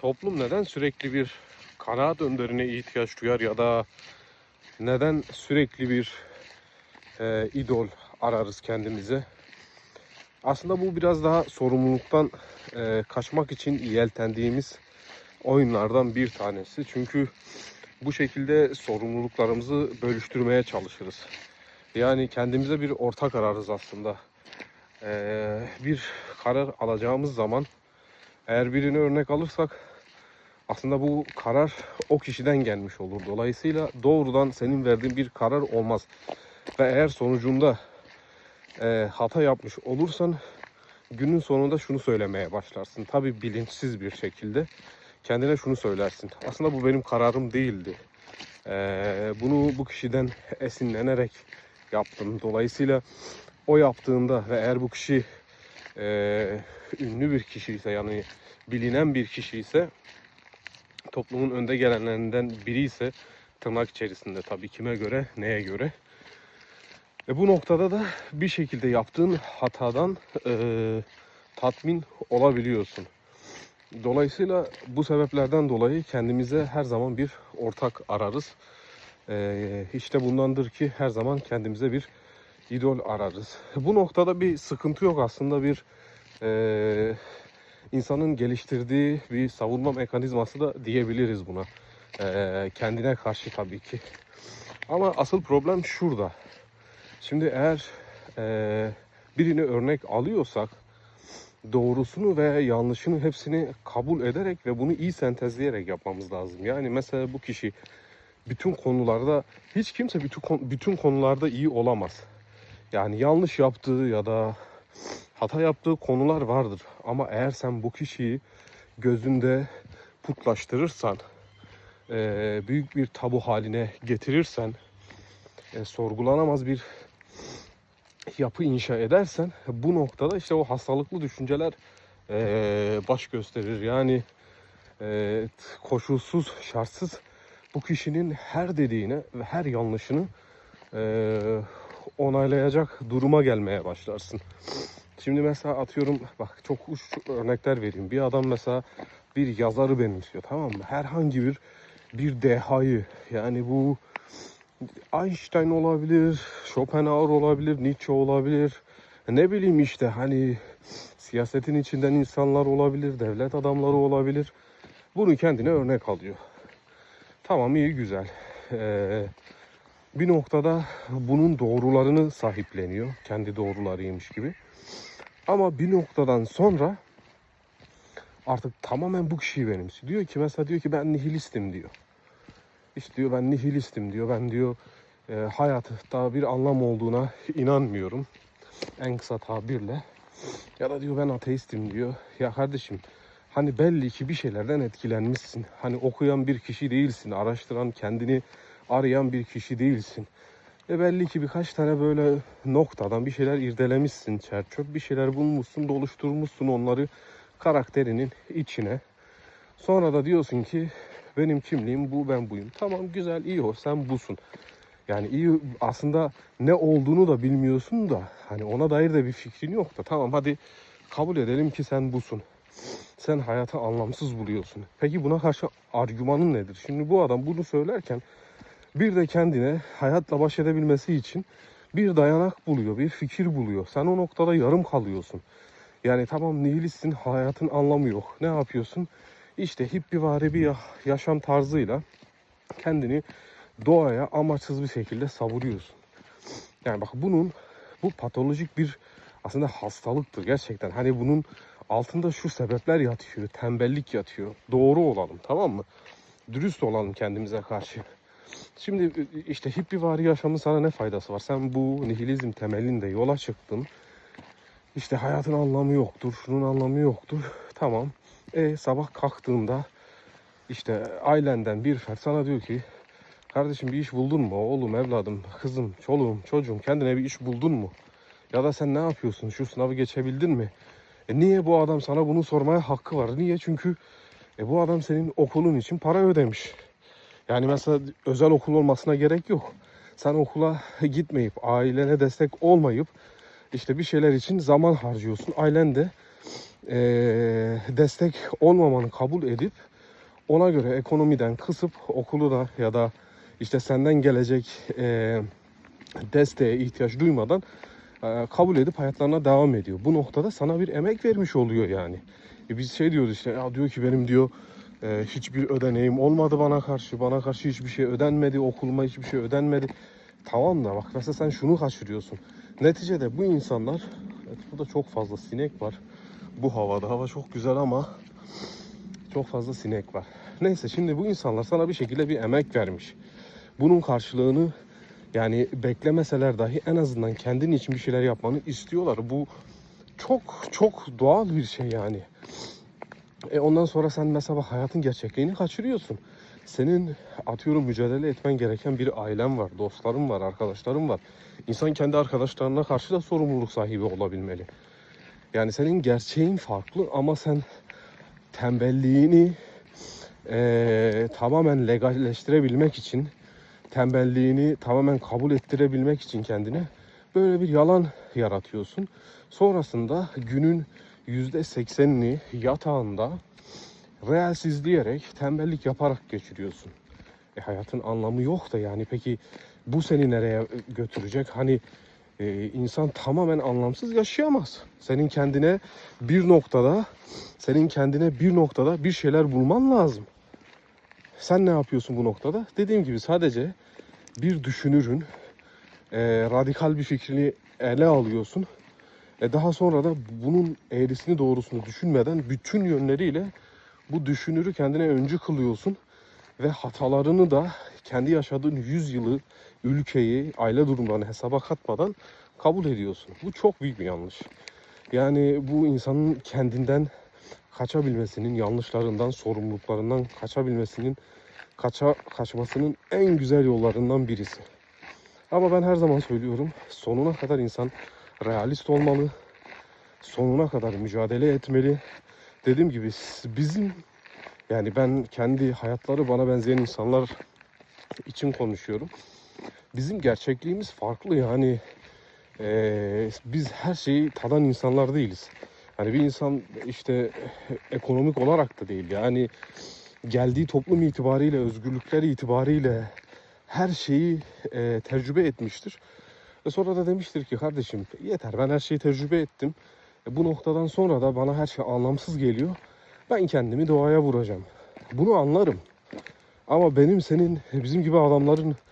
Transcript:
Toplum neden sürekli bir kanaat önderine ihtiyaç duyar ya da neden sürekli bir e, idol ararız kendimize? Aslında bu biraz daha sorumluluktan e, kaçmak için yeltendiğimiz oyunlardan bir tanesi. Çünkü bu şekilde sorumluluklarımızı bölüştürmeye çalışırız. Yani kendimize bir ortak ararız aslında. Ee, bir karar alacağımız zaman eğer birini örnek alırsak aslında bu karar o kişiden gelmiş olur. Dolayısıyla doğrudan senin verdiğin bir karar olmaz. Ve eğer sonucunda e, hata yapmış olursan günün sonunda şunu söylemeye başlarsın. Tabii bilinçsiz bir şekilde kendine şunu söylersin. Aslında bu benim kararım değildi. Ee, bunu bu kişiden esinlenerek yaptım. Dolayısıyla o yaptığında ve eğer bu kişi e, ünlü bir kişi ise yani bilinen bir kişi ise toplumun önde gelenlerinden biri ise tırnak içerisinde tabii kime göre neye göre ve bu noktada da bir şekilde yaptığın hatadan e, tatmin olabiliyorsun. Dolayısıyla bu sebeplerden dolayı kendimize her zaman bir ortak ararız. Ee, işte bundandır ki her zaman kendimize bir idol ararız. Bu noktada bir sıkıntı yok aslında bir e, insanın geliştirdiği bir savunma mekanizması da diyebiliriz buna. Ee, kendine karşı tabii ki. Ama asıl problem şurada. Şimdi eğer e, birini örnek alıyorsak doğrusunu ve yanlışını hepsini kabul ederek ve bunu iyi sentezleyerek yapmamız lazım. Yani mesela bu kişi bütün konularda hiç kimse bütün bütün konularda iyi olamaz. Yani yanlış yaptığı ya da hata yaptığı konular vardır. Ama eğer sen bu kişiyi gözünde putlaştırırsan, eee, büyük bir tabu haline getirirsen, e, sorgulanamaz bir yapı inşa edersen bu noktada işte o hastalıklı düşünceler eee, baş gösterir. Yani eee, koşulsuz, şartsız bu kişinin her dediğine ve her yanlışını eee, onaylayacak duruma gelmeye başlarsın. Şimdi mesela atıyorum bak çok uç örnekler vereyim. Bir adam mesela bir yazarı benimsiyor tamam mı? Herhangi bir bir dehayı yani bu Einstein olabilir, Schopenhauer olabilir, Nietzsche olabilir. Ne bileyim işte hani siyasetin içinden insanlar olabilir, devlet adamları olabilir. Bunu kendine örnek alıyor. Tamam iyi güzel. Ee, bir noktada bunun doğrularını sahipleniyor. Kendi doğrularıymış gibi. Ama bir noktadan sonra artık tamamen bu kişiyi benimsiyor. Diyor ki mesela diyor ki ben nihilistim diyor. İşte diyor ben nihilistim diyor. Ben diyor e, hayatta bir anlam olduğuna inanmıyorum. En kısa tabirle. Ya da diyor ben ateistim diyor. Ya kardeşim hani belli ki bir şeylerden etkilenmişsin. Hani okuyan bir kişi değilsin. Araştıran, kendini arayan bir kişi değilsin. E belli ki birkaç tane böyle noktadan bir şeyler irdelemişsin çerçöp. Bir şeyler bulmuşsun, doluşturmuşsun onları karakterinin içine. Sonra da diyorsun ki benim kimliğim bu ben buyum. Tamam güzel iyi o sen busun. Yani iyi aslında ne olduğunu da bilmiyorsun da hani ona dair de bir fikrin yok da tamam hadi kabul edelim ki sen busun. Sen hayatı anlamsız buluyorsun. Peki buna karşı argümanın nedir? Şimdi bu adam bunu söylerken bir de kendine hayatla baş edebilmesi için bir dayanak buluyor, bir fikir buluyor. Sen o noktada yarım kalıyorsun. Yani tamam nihilistsin, hayatın anlamı yok. Ne yapıyorsun? İşte hippivari bir ya- yaşam tarzıyla kendini doğaya amaçsız bir şekilde savuruyorsun. Yani bak bunun bu patolojik bir aslında hastalıktır gerçekten. Hani bunun altında şu sebepler yatıyor. Tembellik yatıyor. Doğru olalım tamam mı? Dürüst olalım kendimize karşı. Şimdi işte hippivari yaşamın sana ne faydası var? Sen bu nihilizm temelinde yola çıktın. İşte hayatın anlamı yoktur, şunun anlamı yoktur. Tamam. E sabah kalktığında işte ailenden bir fert sana diyor ki kardeşim bir iş buldun mu? Oğlum, evladım, kızım, çoluğum, çocuğum kendine bir iş buldun mu? Ya da sen ne yapıyorsun? Şu sınavı geçebildin mi? E niye bu adam sana bunu sormaya hakkı var? Niye? Çünkü e bu adam senin okulun için para ödemiş. Yani mesela özel okul olmasına gerek yok. Sen okula gitmeyip, ailene destek olmayıp işte bir şeyler için zaman harcıyorsun. Ailen de eee, destek olmamanı kabul edip ona göre ekonomiden kısıp okulu da ya da işte senden gelecek eee, desteğe ihtiyaç duymadan eee, kabul edip hayatlarına devam ediyor. Bu noktada sana bir emek vermiş oluyor yani. E biz şey diyoruz işte ya diyor ki benim diyor e, hiçbir ödeneğim olmadı bana karşı. Bana karşı hiçbir şey ödenmedi. Okuluma hiçbir şey ödenmedi. Tamam da bak mesela sen şunu kaçırıyorsun. Neticede bu insanlar evet, burada çok fazla sinek var. Bu havada hava çok güzel ama çok fazla sinek var. Neyse şimdi bu insanlar sana bir şekilde bir emek vermiş. Bunun karşılığını yani beklemeseler dahi en azından kendin için bir şeyler yapmanı istiyorlar. Bu çok çok doğal bir şey yani. E ondan sonra sen mesela hayatın gerçekliğini kaçırıyorsun. Senin atıyorum mücadele etmen gereken bir ailen var, dostların var, arkadaşların var. İnsan kendi arkadaşlarına karşı da sorumluluk sahibi olabilmeli. Yani senin gerçeğin farklı ama sen tembelliğini eee, tamamen legalleştirebilmek için, tembelliğini tamamen kabul ettirebilmek için kendine böyle bir yalan yaratıyorsun. Sonrasında günün %80'ini yatağında reels izleyerek, tembellik yaparak geçiriyorsun. E hayatın anlamı yok da yani peki bu seni nereye götürecek? Hani e, insan tamamen anlamsız yaşayamaz. Senin kendine bir noktada, senin kendine bir noktada bir şeyler bulman lazım. Sen ne yapıyorsun bu noktada? Dediğim gibi sadece bir düşünürün e, radikal bir fikrini ele alıyorsun. E daha sonra da bunun eğrisini doğrusunu düşünmeden bütün yönleriyle bu düşünürü kendine öncü kılıyorsun ve hatalarını da kendi yaşadığın 100 yılı, ülkeyi, aile durumlarını hesaba katmadan kabul ediyorsun. Bu çok büyük bir yanlış. Yani bu insanın kendinden kaçabilmesinin, yanlışlarından, sorumluluklarından kaçabilmesinin, kaça, kaçmasının en güzel yollarından birisi. Ama ben her zaman söylüyorum, sonuna kadar insan realist olmalı, sonuna kadar mücadele etmeli. Dediğim gibi bizim yani ben kendi hayatları bana benzeyen insanlar için konuşuyorum. Bizim gerçekliğimiz farklı yani eee, biz her şeyi tadan insanlar değiliz. Hani bir insan işte ekonomik olarak da değil yani geldiği toplum itibariyle, özgürlükleri itibariyle her şeyi eee, tecrübe etmiştir. Ve sonra da demiştir ki kardeşim yeter ben her şeyi tecrübe ettim. E, bu noktadan sonra da bana her şey anlamsız geliyor. Ben kendimi doğaya vuracağım. Bunu anlarım. Ama benim senin bizim gibi adamların